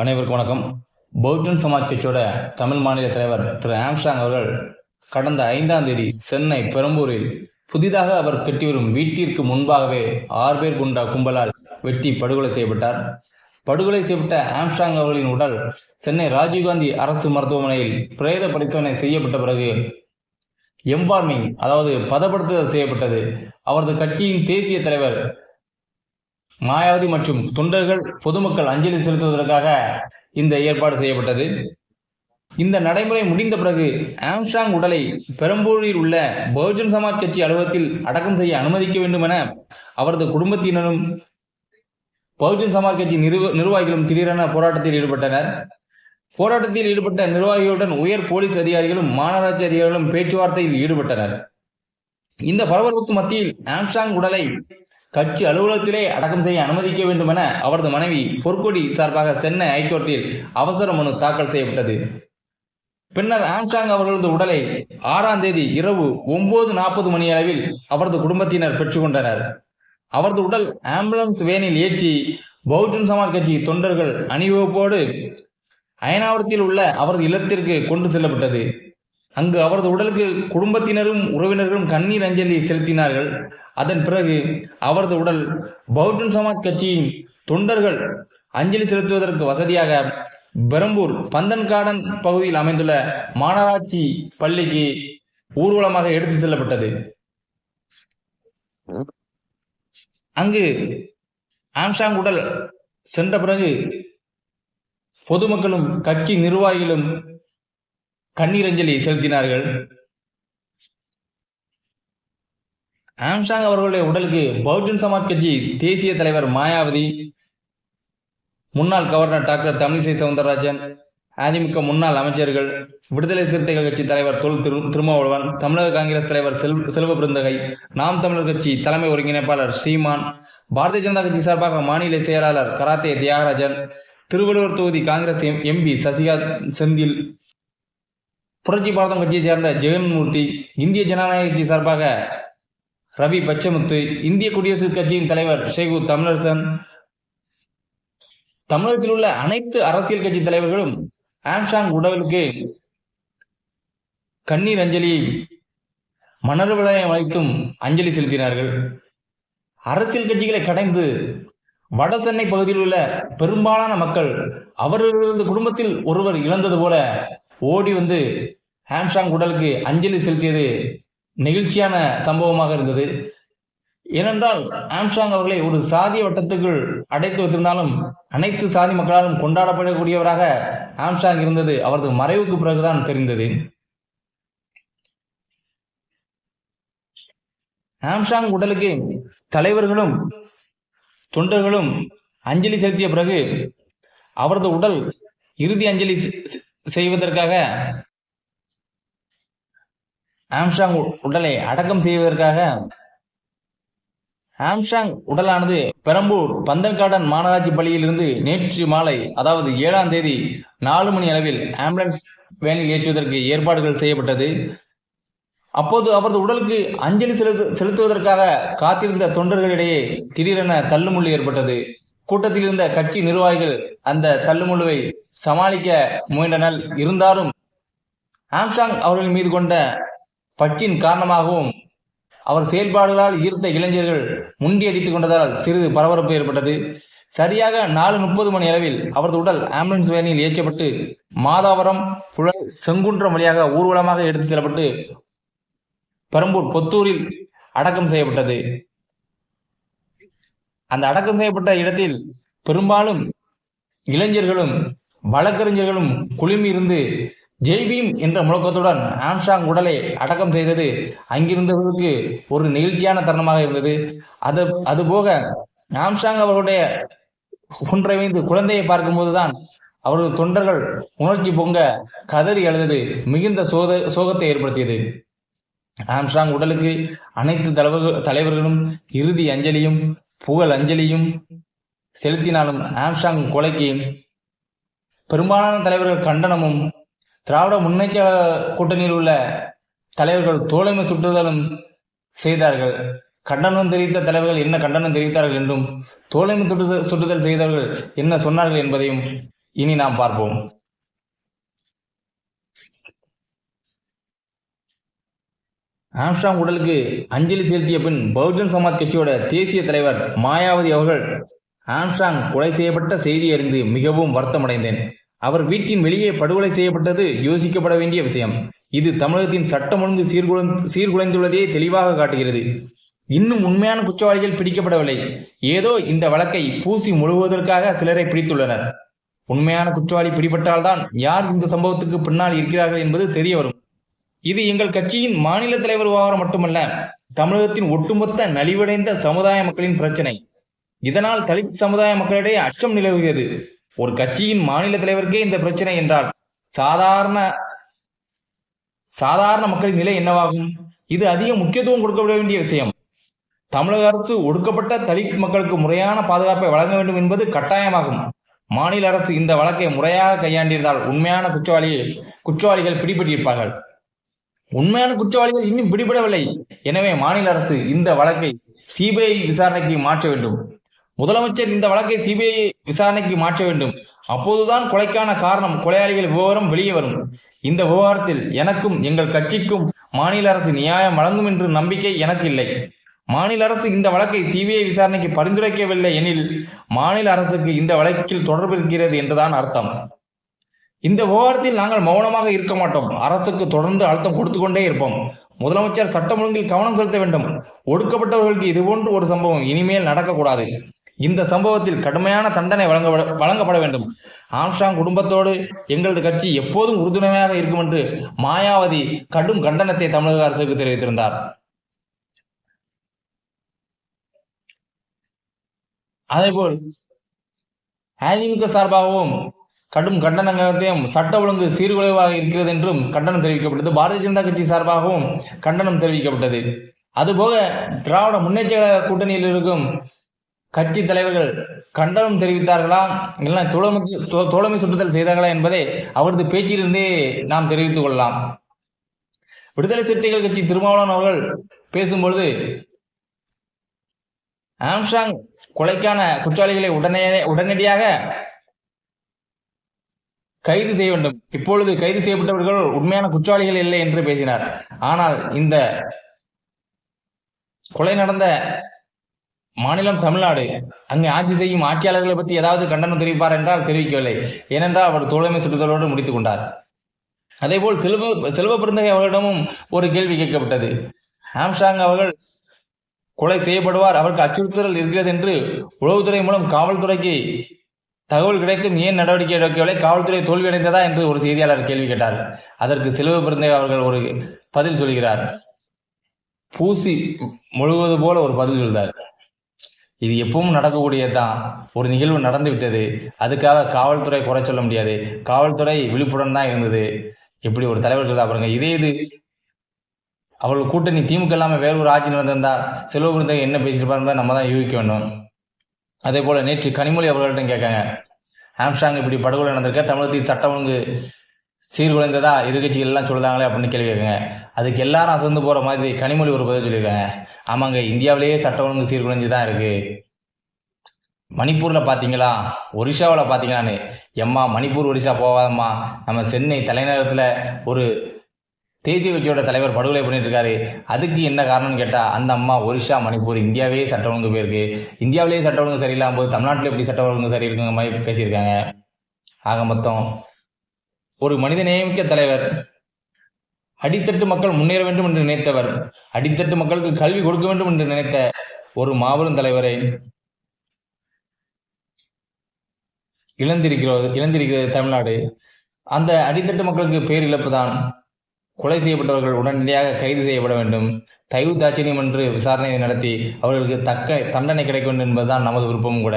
அனைவருக்கும் வணக்கம். பகுஜன் சமாஜ் கட்சியோட தமிழ் மாநில தலைவர் திரு ஆம்ஸ்டாங் அவர்கள் கடந்த ஐந்தாம் தேதி சென்னை பெரம்பூரில் புதிதாக அவர் கட்டி வரும் வீட்டிற்கு முன்பாகவே ஆறு பேர் கொண்ட கும்பலால் வெட்டி படுகொலை செய்யப்பட்டார். படுகொலை செய்யப்பட்ட ஆம்ஸ்டாங் அவர்களின் உடல் சென்னை ராஜீவ்காந்தி அரசு மருத்துவமனையில் பிரேத பரிசோதனை செய்யப்பட்ட பிறகு எம்பார்மிங் அதாவது பதப்படுத்துதல் செய்யப்பட்டது. அவரது கட்சியின் தேசிய தலைவர் மாயாவதி மற்றும் தொண்டர்கள் பொதுமக்கள் அஞ்சலி செலுத்துவதற்காக இந்த ஏற்பாடு செய்யப்பட்டது. இந்த நடைமுறை முடிந்த பிறகு ஆம்ஸ்டாங் உடலை பெரம்பூரில் உள்ள பகுஜன் சமாஜ் கட்சி அலுவலகத்தில் அடக்கம் செய்ய அனுமதிக்க வேண்டும் என அவரது குடும்பத்தினரும் பகுஜன் சமாஜ் கட்சி நிர்வ நிர்வாகிகளும் திடீரென போராட்டத்தில் ஈடுபட்டனர். போராட்டத்தில் ஈடுபட்ட நிர்வாகிகளுடன் உயர் போலீஸ் அதிகாரிகளும் மாநகராட்சி அதிகாரிகளும் பேச்சுவார்த்தையில் ஈடுபட்டனர். இந்த பரபரப்புக்கு மத்தியில் ஆம்ஸ்டாங் உடலை கட்சி அலுவலகத்திலே அடக்கம் செய்ய அனுமதிக்க வேண்டும் என அவரது மனைவி பொற்கொடி சார்பாக சென்னை ஹைகோர்ட்டில் அவசர மனு தாக்கல் செய்யப்பட்டது. பின்னர் ஆம்ஸ்டாங் அவர்களது உடலை ஆறாம் தேதி இரவு ஒன்பது நாற்பது மணி அளவில் அவரது குடும்பத்தினர் பெற்றுக்கொண்டனர் அவரது உடல் ஆம்புலன்ஸ் வேனில் ஏற்றி பகுஜன் சமாஜ் கட்சி தொண்டர்கள் அணிவகுப்போடு அயனாவரத்தில் உள்ள அவரது இல்லத்திற்கு கொண்டு செல்லப்பட்டது. அங்கு அவரது உடலுக்கு குடும்பத்தினரும் உறவினர்களும் கண்ணீர் அஞ்சலி செலுத்தினார்கள். அதன் பிறகு அவரது உடல் பகுஜன் சமாஜ் கட்சியின் தொண்டர்கள் அஞ்சலி செலுத்துவதற்கு வசதியாக பெரம்பூர் பந்தன்காடன் பகுதியில் அமைந்துள்ள மாநகராட்சி பள்ளிக்கு ஊர்வலமாக எடுத்து செல்லப்பட்டது. அங்கு ஆம்சாங் உடல் சென்ற பிறகு பொதுமக்களும் கட்சி நிர்வாகிகளும் கண்ணீரஞ்சலி செலுத்தினார்கள். ஆம்சாங் அவர்களுடைய உடலுக்கு பகுஜன் சமாஜ் கட்சி தேசிய தலைவர் மாயாவதி முன்னாள் கவர்னர் டாக்டர் தமிழிசை சவுந்தரராஜன் அதிமுக முன்னாள் அமைச்சர்கள் விடுதலை சிறுத்தைகள் கட்சி தலைவர் தொல் திரு திருமாவளவன் தமிழக காங்கிரஸ் தலைவர் செல் செல்வ பிருந்தகை நாம் தமிழர் கட்சி தலைமை ஒருங்கிணைப்பாளர் சீமான் பாரதிய ஜனதா கட்சி சார்பாக மாநில செயலாளர் கராத்தே தியாகராஜன் திருவள்ளுவர் தொகுதி காங்கிரஸ் எம் எம்பி சசிகா செந்தில் புரட்சி பாரதம் கட்சியைச் சேர்ந்த ஜெகன்மூர்த்தி இந்திய ஜனநாயக கட்சி சார்பாக ரவி பச்சமுத்து இந்திய குடியரசுக் கட்சியின் தலைவர் ஷேகு தமிழரசன் தமிழகத்தில் உள்ள அனைத்து அரசியல் கட்சி தலைவர்களும் ஆம்சாங் உடலுக்கு கண்ணீர் அஞ்சலி மணர் விளையம் வைத்தும் அஞ்சலி செலுத்தினார்கள். அரசியல் கட்சிகளை கடைந்து வட சென்னை பகுதியில் உள்ள பெரும்பாலான மக்கள் அவர்களது குடும்பத்தில் ஒருவர் இழந்தது போல ஓடி வந்து ஹாம்ஸ்டாங் உடலுக்கு அஞ்சலி செலுத்தியது நெகிழ்ச்சியான சம்பவமாக இருந்தது. ஏனென்றால் ஆம்ஸ்டாங் அவர்களை ஒரு சாதிய வட்டத்துக்குள் அடைத்து வைத்திருந்தாலும் அனைத்து சாதி மக்களாலும் கொண்டாடப்படக்கூடியவராக ஆம்ஸ்டாங் இருந்தது. அவரது மறைவுக்கு பிறகுதான் தெரிந்தது. ஆம்ஸ்டாங் உடலுக்கு தலைவர்களும் தொண்டர்களும் அஞ்சலி செலுத்திய பிறகு அவரது உடல் இறுதி அஞ்சலி செய்வதற்காக? ஆம்ஷாங் உடலை அடக்கம் செய்வதற்காக? ஆம்ஷாங் உடலானது பெரம்பூர் பந்தன்காடன் மாநகராட்சி பள்ளியிலிருந்து நேற்று மாலை அதாவது ஏழாம் தேதி நாலு மணி அளவில் ஆம்புலன்ஸ் வேனில் ஏற்றுவதற்கு ஏற்பாடுகள் செய்யப்பட்டது. அப்போது அவரது உடலுக்கு அஞ்சலி செலுத்து செலுத்துவதற்காக காத்திருந்த தொண்டர்களிடையே திடீரென தள்ளுமுள்ளு ஏற்பட்டது. கூட்டத்தில் இருந்த கட்சி நிர்வாகிகள் அந்த தள்ளுமுழுவை சமாளிக்க முயன்றனர். இருந்தாலும் ஆம்சாங் அவர்கள் மீது கொண்ட பற்றின் காரணமாகவும் அவர் செயல்பாடுகளால் ஈர்த்த இளைஞர்கள் முண்டியடித்துக் கொண்டதால் சிறிது பரபரப்பு ஏற்பட்டது. சரியாக நாலு முப்பது மணி அளவில் அவரது உடல் ஆம்புலன்ஸ் வேனில் ஏற்றப்பட்டு மாதாவரம் புழல் செங்குன்றம் வழியாக ஊர்வலமாக எடுத்துச் செல்லப்பட்டு பெரம்பூர் பொத்தூரில் அடக்கம் செய்யப்பட்டது. அந்த அடக்கம் செய்யப்பட்ட இடத்தில் பெரும்பாலும் இளைஞர்களும் வழக்கறிஞர்களும் குழுமி இருந்து ஜெய்பீம் என்ற முழக்கத்துடன் ஆம்ஸ்டாங் உடலை அடக்கம் செய்தது அங்கிருந்தவர்களுக்கு ஒரு நெகிழ்ச்சியான தருணமாக இருந்தது. அது அதுபோக ஆம்ஸ்டாங் அவர்களுடைய ஒன்றை வைத்து குழந்தையை பார்க்கும்போதுதான் அவரது தொண்டர்கள் உணர்ச்சி பொங்க கதறி அழுதது மிகுந்த சோத சோகத்தை ஏற்படுத்தியது. ஆம்ஸ்டாங் உடலுக்கு அனைத்து தலைவர்கள் தலைவர்களும் இறுதி அஞ்சலியும் புகழ் அஞ்சலியும் செலுத்தினாலும் ஆம்ஸ்டாங் கொலைக்கு பெரும்பாலான தலைவர்கள் கண்டனமும் திராவிட முன்னேற்ற கூட்டணியில் உள்ள தலைவர்கள் தோழமை சுற்றுதலும் செய்தார்கள். கண்டனம் தெரிவித்த தலைவர்கள் என்ன கண்டனம் தெரிவித்தார்கள் என்றும் தோழமை சுற்றுதல் செய்தவர்கள் என்ன சொன்னார்கள் என்பதையும் இனி நாம் பார்ப்போம். ஆம்ஸ்டாங் உடலுக்கு அஞ்சலி செலுத்திய பின் பகுஜன் சமாஜ் கட்சியோட தேசிய தலைவர் மாயாவதி அவர்கள் ஆம்ஸ்டாங் கொலை செய்யப்பட்ட செய்தி அறிந்து மிகவும் வருத்தமடைந்தேன். அவர் வீட்டின் வெளியே படுகொலை செய்யப்பட்டது யோசிக்கப்பட வேண்டிய விஷயம். இது தமிழகத்தின் சட்டம் ஒழுங்கு சீர்குலைந்துள்ளதே தெளிவாக காட்டுகிறது. இன்னும் உண்மையான குற்றவாளிகள் பிடிக்கப்படவில்லை. ஏதோ இந்த வழக்கை பூசி முழுவதற்காக சிலரை பிடித்துள்ளனர். உண்மையான குற்றவாளி பிடிபட்டால்தான் யார் இந்த சம்பவத்துக்கு பின்னால் இருக்கிறார்கள் என்பது தெரிய வரும் இது எங்கள் கட்சியின் மாநில தலைவர் விவகாரம் மட்டுமல்ல தமிழகத்தின் ஒட்டுமொத்த நலிவடைந்த சமுதாய மக்களின் பிரச்சனை. இதனால் தலித் சமுதாய மக்களிடையே அச்சம் நிலவுகிறது. ஒரு கட்சியின் மாநில தலைவருக்கே இந்த பிரச்சனை என்றால் சாதாரண சாதாரண மக்களின் நிலை என்னவாகும்? இது அதிக முக்கியத்துவம் கொடுக்கப்பட வேண்டிய விஷயம். தமிழக அரசு ஒடுக்கப்பட்ட தலித் மக்களுக்கு முறையான பாதுகாப்பை வழங்க வேண்டும் என்பது கட்டாயமாகும். மாநில அரசு இந்த வழக்கை முறையாக கையாண்டிருந்தால் உண்மையான குற்றவாளியை குற்றவாளிகள் பிடிபட்டிருப்பார்கள். உண்மையான குற்றவாளிகள் இன்னும் பிடிபடவில்லை. எனவே மாநில அரசு இந்த வழக்கை சிபிஐ விசாரணைக்கு மாற்ற வேண்டும். முதலமைச்சர் இந்த வழக்கை சிபிஐ விசாரணைக்கு மாற்ற வேண்டும். அப்போதுதான் கொலைக்கான காரணம் கொலையாளிகள் விவரம் வெளியே வரும். இந்த விவகாரத்தில் எனக்கும் எங்கள் கட்சிக்கும் மாநில அரசு நியாயம் வழங்கும் என்று நம்பிக்கை எனக்கு இல்லை. மாநில அரசு இந்த வழக்கை சிபிஐ விசாரணைக்கு பரிந்துரைக்கவில்லை எனில் மாநில அரசுக்கு இந்த வழக்கில் தொடர்பு இருக்கிறது என்றுதான் அர்த்தம். இந்த விவகாரத்தில் நாங்கள் மௌனமாக இருக்க மாட்டோம். அரசுக்கு தொடர்ந்து அழுத்தம் கொடுத்து கொண்டே இருப்போம். முதலமைச்சர் சட்டம் ஒழுங்கில் கவனம் செலுத்த வேண்டும். ஒடுக்கப்பட்டவர்களுக்கு இதுபோன்று ஒரு சம்பவம் இனிமேல் நடக்கக்கூடாது. இந்த சம்பவத்தில் கடுமையான தண்டனை வழங்க வழங்கப்பட வேண்டும். ஆம்ஸ்டாங் குடும்பத்தோடு எங்களது கட்சி எப்போதும் உறுதுணையாக இருக்கும் என்று மாயாவதி கடும் கண்டனத்தை தமிழக அரசுக்கு தெரிவித்திருந்தார். அதேபோல் அதிமுக சார்பாகவும் கடும் கண்டனங்களையும் சட்ட ஒழுங்கு சீர்குலைவாக இருக்கிறது என்றும் கண்டனம் தெரிவிக்கப்பட்டது. பாரதிய ஜனதா கட்சி சார்பாகவும் கண்டனம் தெரிவிக்கப்பட்டது. அதுபோக திராவிட முன்னேற்ற கூட்டணியில் இருக்கும் கட்சி தலைவர்கள் கண்டனம் தெரிவித்தார்களா? இல்லை தோழமை தோழமை சுற்றுதல் செய்தார்களா என்பதை அவரது பேச்சிலிருந்தே நாம் தெரிவித்துக் கொள்ளலாம். விடுதலை சிறுத்தைகள் கட்சி திருமாவளவன் அவர்கள் பேசும்பொழுது ஆம்ஷாங் கொலைக்கான குற்றவாளிகளை உடனே உடனடியாக கைது செய்ய வேண்டும். இப்பொழுது கைது செய்யப்பட்டவர்கள் உண்மையான குற்றவாளிகள் இல்லை என்று பேசினார். ஆனால் இந்த கொலை நடந்த மாநிலம் தமிழ்நாடு அங்கு ஆட்சி செய்யும் ஆட்சியாளர்களை பற்றி ஏதாவது கண்டனம் தெரிவிப்பார் என்றால் தெரிவிக்கவில்லை. ஏனென்றால் அவர் தோழமை சுற்றுதலோடு முடித்துக் கொண்டார். அதேபோல் செல்வ செல்வ பிறந்தகை அவர்களிடமும் ஒரு கேள்வி கேட்கப்பட்டது. ஆம்ஸ்டாங் அவர்கள் கொலை செய்யப்படுவார் அவருக்கு அச்சுறுத்தல் இருக்கிறது என்று உளவுத்துறை மூலம் காவல்துறைக்கு தகவல் கிடைத்தும் ஏன் நடவடிக்கை எடுக்கவில்லை? காவல்துறை தோல்வியடைந்ததா என்று ஒரு செய்தியாளர் கேள்வி கேட்டார். அதற்கு செலவு பிறந்தே அவர்கள் ஒரு பதில் சொல்கிறார். பூசி முழுவது போல ஒரு பதில் சொல்கிறார் இது எப்பவும் நடக்கக்கூடியதுதான். ஒரு நிகழ்வு நடந்து விட்டது. அதுக்காக காவல்துறை குறை சொல்ல முடியாது. காவல்துறை விழிப்புடன் தான் இருந்தது. இப்படி ஒரு தலைவர் சொல்லா பாருங்க. இதே இது. அவர்கள் கூட்டணி திமுக இல்லாமல் வேறு ஒரு ஆட்சி நடந்திருந்தா செல்வபுரத்தை என்ன பேசியிருப்பாருன்னு நம்ம தான் யூகிக்க வேண்டும். அதே போல் நேற்று கனிமொழி அவர்கள்ட்ட கேட்காங்க. ஆம்ஸ்டாங் இப்படி படுகொலை நடந்திருக்க தமிழகத்தில் சட்டம் ஒழுங்கு சீர்குலைந்ததா? எதிர்கட்சிகள் எல்லாம் சொல்லுதாங்களே அப்படின்னு கேள்வி கேட்குங்க. அதுக்கு எல்லாரும் அசந்து போகிற மாதிரி கனிமொழி ஒரு பதில் சொல்லியிருக்காங்க. ஆமாங்க இந்தியாவிலேயே சட்டம் ஒழுங்கு சீர்குலைஞ்சு தான் இருக்குது மணிப்பூரில் பார்த்தீங்களா ஒரிசாவில் பார்த்தீங்களான்னு எம்மா மணிப்பூர் ஒரிசா போகாதம்மா. நம்ம சென்னை தலைநகரத்தில் ஒரு தேசிய கட்சியோட தலைவர் படுகொலை பண்ணிட்டு இருக்காரு அதுக்கு என்ன காரணம்னு கேட்டால் அந்த அம்மா ஒரிஷா மணிப்பூர் இந்தியாவே சட்ட ஒழுங்கு போயிருக்கு. இந்தியாவிலேயே சட்ட ஒழுங்கு சரியில்லாம போது தமிழ்நாட்டில் எப்படி சட்ட ஒழுங்கு சரி இருக்குங்க மாதிரி பேசியிருக்காங்க. ஆக மொத்தம் ஒரு மனித நேமிக்க தலைவர் அடித்தட்டு மக்கள் முன்னேற வேண்டும் என்று நினைத்தவர் அடித்தட்டு மக்களுக்கு கல்வி கொடுக்க வேண்டும் என்று நினைத்த ஒரு மாபெரும் தலைவரை இழந்திருக்கிறோம் இழந்திருக்கிறது தமிழ்நாடு. அந்த அடித்தட்டு மக்களுக்கு பேரிழப்பு தான் கொலை செய்யப்பட்டவர்கள் உடனடியாக கைது செய்யப்பட வேண்டும். தயவு தாட்சியம் என்று விசாரணை நடத்தி அவர்களுக்கு தக்க தண்டனை கிடைக்க வேண்டும் என்பதுதான் நமது விருப்பமும் கூட.